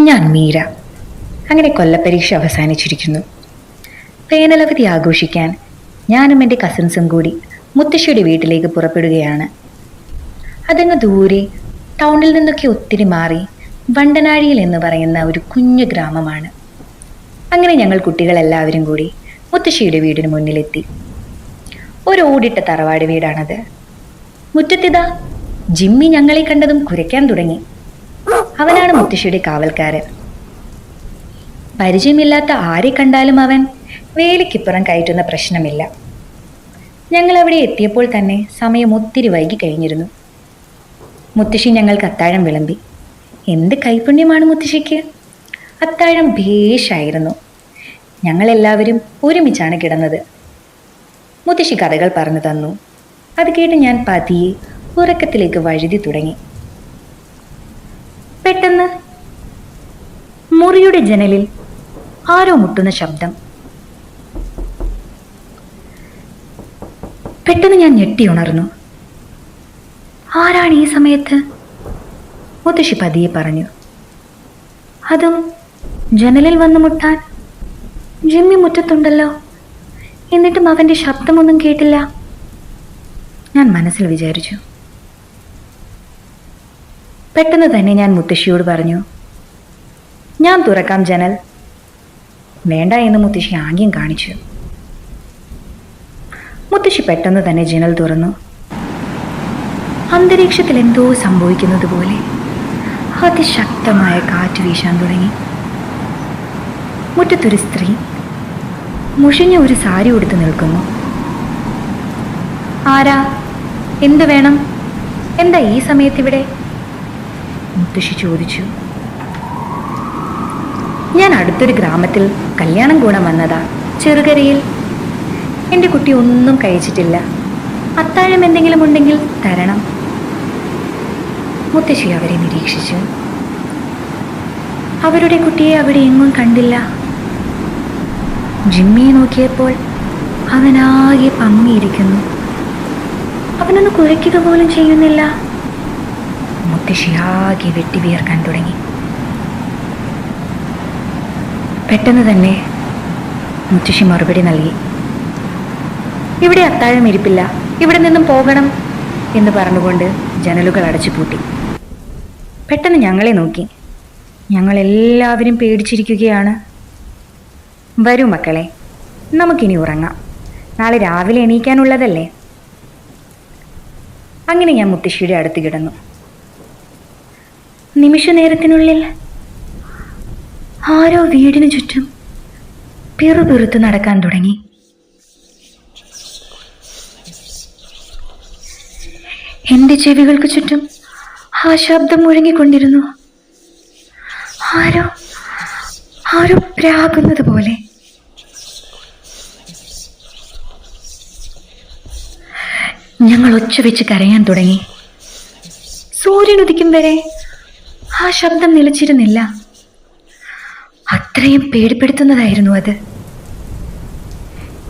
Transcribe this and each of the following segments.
ഞാൻ മീര. അങ്ങനെ കൊല്ലപ്പരീക്ഷ അവസാനിച്ചിരിക്കുന്നു. വേനലവധി ആഘോഷിക്കാൻ ഞാനും എന്റെ കസിൻസും കൂടി മുത്തശ്ശിയുടെ വീട്ടിലേക്ക് പുറപ്പെടുകയാണ്. അതങ്ങ് ദൂരെ ടൗണിൽ നിന്നൊക്കെ ഒത്തിരി മാറി വണ്ടനാഴിയിൽ എന്ന് പറയുന്ന ഒരു കുഞ്ഞു ഗ്രാമമാണ്. അങ്ങനെ ഞങ്ങൾ കുട്ടികളെല്ലാവരും കൂടി മുത്തശ്ശിയുടെ വീടിന് മുന്നിലെത്തി. ഒരു ഓടിട്ട തറവാട് വീടാണത്. മുറ്റത്തിതാ ജിമ്മി ഞങ്ങളെ കണ്ടതും കുരയ്ക്കാൻ തുടങ്ങി. അവനാണ് മുത്തശ്ശിയുടെ കാവൽക്കാരൻ. പരിചയമില്ലാത്ത ആരെ കണ്ടാലും അവൻ വേലിക്കിപ്പുറം കയറ്റുന്ന പ്രശ്നമില്ല. ഞങ്ങൾ അവിടെ എത്തിയപ്പോൾ തന്നെ സമയം ഒത്തിരി വൈകി കഴിഞ്ഞിരുന്നു. മുത്തശ്ശി ഞങ്ങൾക്ക് അത്താഴം വിളമ്പി. എന്ത് കൈപുണ്യമാണ് മുത്തശ്ശിക്ക്? അത്താഴം ഭേഷായിരുന്നു. ഞങ്ങളെല്ലാവരും ഒരുമിച്ചാണ് കിടന്നത്. മുത്തശ്ശി കഥകൾ പറഞ്ഞു തന്നു. അത് കേട്ട് ഞാൻ പതിയെ ഉറക്കത്തിലേക്ക് വഴുതി തുടങ്ങി. പെട്ടെന്ന്. മുറിയുടെ ജനലിൽ ആരോ മുട്ടുന്ന ശബ്ദം. പെട്ടെന്ന് ഞാൻ ഞെട്ടി ഉണർന്നു. ആരാണ് ഈ സമയത്ത്? മുത്തശ്ശി പതിയെ പറഞ്ഞു. അതും ജനലിൽ വന്ന് മുട്ടാൻ. ജിമ്മി മുറ്റത്തുണ്ടല്ലോ. എന്നിട്ടും അവന്റെ ശബ്ദമൊന്നും കേട്ടില്ല. ഞാൻ മനസ്സിൽ വിചാരിച്ചു. പെട്ടെന്ന് തന്നെ ഞാൻ മുത്തശ്ശിയോട് പറഞ്ഞു ഞാൻ തുറക്കാം ജനൽ. വേണ്ട എന്ന് മുത്തശ്ശി ആംഗ്യം കാണിച്ചു. മുത്തശ്ശി പെട്ടെന്ന് തന്നെ ജനൽ തുറന്നു. അന്തരീക്ഷത്തിൽ എന്തോ സംഭവിക്കുന്നത് പോലെ അതിശക്തമായ കാറ്റ് വീശാൻ തുടങ്ങി. മുറ്റത്തൊരു സ്ത്രീ മുഷിഞ്ഞ ഒരു സാരി ഉടുത്ത് നിൽക്കുന്നു. ആരാ? എന്ത് വേണം? എന്താ ഈ സമയത്ത് ഇവിടെ? മുത്തശ്ശി ചോദിച്ചു. ഞാൻ അടുത്തൊരു ഗ്രാമത്തിൽ കല്യാണം ഗുണം വന്നതാ ചെറുകരയിൽ. എന്റെ കുട്ടി ഒന്നും കഴിച്ചിട്ടില്ല. അത്താഴം എന്തെങ്കിലും ഉണ്ടെങ്കിൽ തരണം. മുത്തശ്ശി അവരെ നിരീക്ഷിച്ചു. അവരുടെ കുട്ടിയെ അവിടെ എങ്ങും കണ്ടില്ല. ജിമ്മിയെ നോക്കിയപ്പോൾ അവനാകെ പങ്ങിയിരിക്കുന്നു അവനൊന്ന് കുരയ്ക്കുക പോലും ചെയ്യുന്നില്ല. മുത്തശ്ശി ആകെ വെട്ടി വിയർക്കാൻ തുടങ്ങി. പെട്ടെന്ന് തന്നെ മുത്തശ്ശി മറുപടി നൽകി. ഇവിടെ അത്താഴം ഇരിപ്പില്ല. ഇവിടെ നിന്നും പോകണം എന്ന് പറഞ്ഞുകൊണ്ട് ജനലുകൾ അടച്ചു പൂട്ടി. പെട്ടെന്ന് ഞങ്ങളെ നോക്കി. ഞങ്ങളെല്ലാവരും പേടിച്ചിരിക്കുകയാണ്. വരൂ മക്കളെ നമുക്കിനി ഉറങ്ങാം. നാളെ രാവിലെ എണീക്കാനുള്ളതല്ലേ? അങ്ങനെ ഞാൻ മുത്തശ്ശിയുടെ അടുത്ത് കിടന്നു. നിമിഷ നേരത്തിനുള്ളിൽ ആരോ വീടിനു ചുറ്റും പിറുപിറുത്തു നടക്കാൻ തുടങ്ങി. എന്റെ ചെവികൾക്ക് ചുറ്റും ആ ശബ്ദം മുഴങ്ങിക്കൊണ്ടിരുന്നു. ആരോ ആരോ പ്രാകുന്നത് പോലെ. ഞങ്ങൾ ഒച്ച വെച്ച് കരയാൻ തുടങ്ങി. സൂര്യൻ ഉദിക്കും വരെ ആ ശബ്ദം നിലച്ചിരുന്നില്ല. അത്രയും പേടിപ്പെടുത്തുന്നതായിരുന്നു അത്.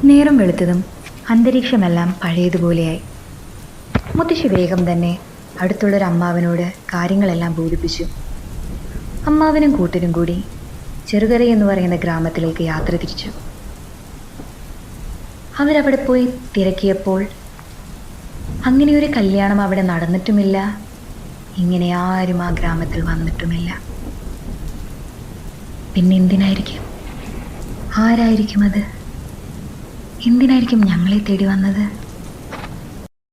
നേരം വെളുത്തതും അന്തരീക്ഷമെല്ലാം പഴയതുപോലെയായി. മുത്തശ്ശി വേഗം തന്നെ അടുത്തുള്ളൊരു അമ്മാവനോട് കാര്യങ്ങളെല്ലാം ബോധിപ്പിച്ചു. അമ്മാവനും കൂട്ടരും കൂടി ചെറുകര എന്ന് പറയുന്ന ഗ്രാമത്തിലേക്ക് യാത്ര തിരിച്ചു. അവരവിടെ പോയി തിരക്കിയപ്പോൾ അങ്ങനെയൊരു കല്യാണം അവിടെ നടന്നിട്ടുമില്ല. ഇങ്ങനെ ആരും ആ ഗ്രാമത്തിൽ വന്നിട്ടുമില്ല. പിന്നെ എന്തിനായിരിക്കും? ആരായിരിക്കും അത്? എന്തിനായിരിക്കും ഞങ്ങളെ തേടി വന്നത്?